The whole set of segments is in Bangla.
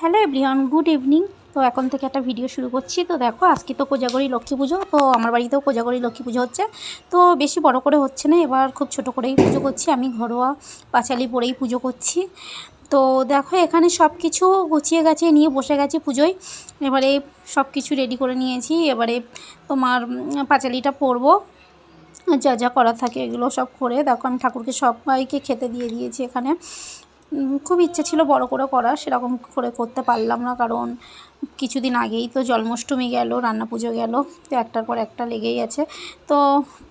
Hello everyone, good evening. তো এখন থেকে একটা ভিডিও শুরু করছি। তো দেখো, আজকে তো কোজাগরি লক্ষ্মী পুজো, তো আমার বাড়িতেও কোজাগরি লক্ষ্মী পুজো হচ্ছে। তো বেশি বড় করে হচ্ছে না, এবার খুব ছোট করেই পুজো করছি। আমি ঘরোয়া পাঁচালি পরেই পুজো করছি। তো দেখো, এখানে সব কিছু গুছিয়ে গাছিয়ে নিয়ে বসে গেছি পুজোয়। এবারে সব কিছু রেডি করে নিয়েছি। এবারে তোমার পাঁচালিটা পরবো। যা যা করা থাকে এগুলো সব করে। দেখো, আমি ঠাকুরকে সবাইকে খেতে দিয়ে দিয়েছি এখানে। খুব ইচ্ছে ছিল বড় করে করা সেরকম করে করতে পারলাম না, কারণ কিছুদিন আগেই তো জন্মাষ্টমী গেল, রান্না পুজো গেল, তো একটার পর একটা লেগেই আছে। তো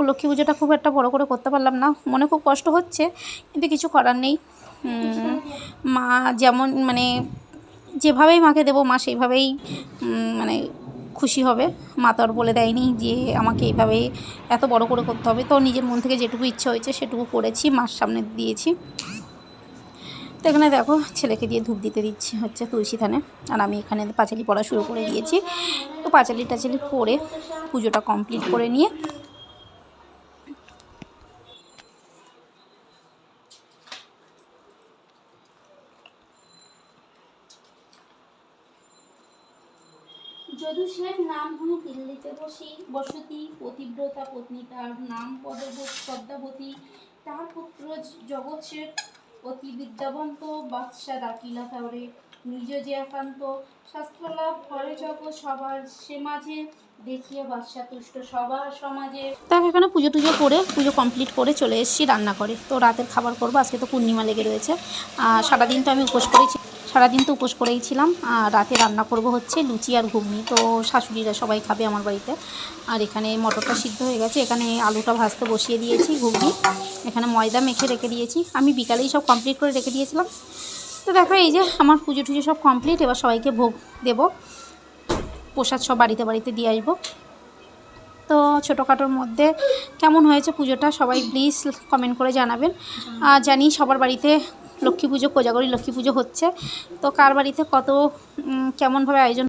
লক্ষ্মী পুজোটা খুব একটা বড় করে করতে পারলাম না, মনে খুব কষ্ট হচ্ছে, কিন্তু কিছু করার নেই। মা যেমন মানে যেভাবেই মাকে দেবো, মা সেইভাবেই মানে খুশি হবে। মা তো আর বলে দেয়নি যে আমাকে এইভাবে এত বড় করে করতে হবে, তো নিজের মন থেকে যেটুকু ইচ্ছা হয়েছে সেটুকু করেছি, মার সামনে দিয়েছি। তো এখানে দেখো ছেলেকে দিয়ে ধূপ দিতে দিচ্ছি হচ্ছে তুলসী থানে আর আমি এখানে পাঁচালি পড়া শুরু করে দিয়েছি। তো পাঁচালি টাচালি পরে পুজোটা কমপ্লিট করে নিয়ে নাম হয় দিল্লিতে বসি, বসতি, পতিব্রতা পত্নী তার নাম পদব পদ্মাবতী। তার পুত্র জগৎ শেঠ অতি বিদ্যাবন্ত বাদশা ডাকিলা তাওরে নিজ যে একান্ত স্বাস্থ্যলাভ করে জগৎ সবার, সে মাঝে দেখিয়ে বাদশা তুষ্ট সবার সমাজে। তাকে এখানে পুজো টুজো করে, পুজো কমপ্লিট করে চলে এসেছি রান্না করে তো রাতের খাবার করব, আজকে তো পূর্ণিমা লেগে রয়েছে। সারাদিন তো আমি উপোস করেছি। সারাদিন তো উপোস করেই ছিলাম, আর রাতে রান্না করব হচ্ছে লুচি আর ঘুগনি। তো শাশুড়িরা সবাই খাবে আমার বাড়িতে। আর এখানে মটরটা সিদ্ধ হয়ে গেছে, এখানে আলুটা ভাজতে বসিয়ে দিয়েছি, ঘুগনি। এখানে ময়দা মেখে রেখে দিয়েছি। আমি বিকালেই সব কমপ্লিট করে রেখে দিয়েছিলাম। তো দেখো, এই যে আমার পুজো টুজো সব কমপ্লিট এবার সবাইকে ভোগ দেব। প্রসাদ সব বাড়িতে বাড়িতে দিয়ে আসব। তো ছোটোখাটোর মধ্যে কেমন হয়েছে পুজোটা সবাই প্লিজ কমেন্ট করে জানাবেন। আর জানি সবার বাড়িতে লক্ষ্মী পুজো কোজাগরি লক্ষ্মী পুজো হচ্ছে। তো কার বাড়িতে কত কেমনভাবে আয়োজন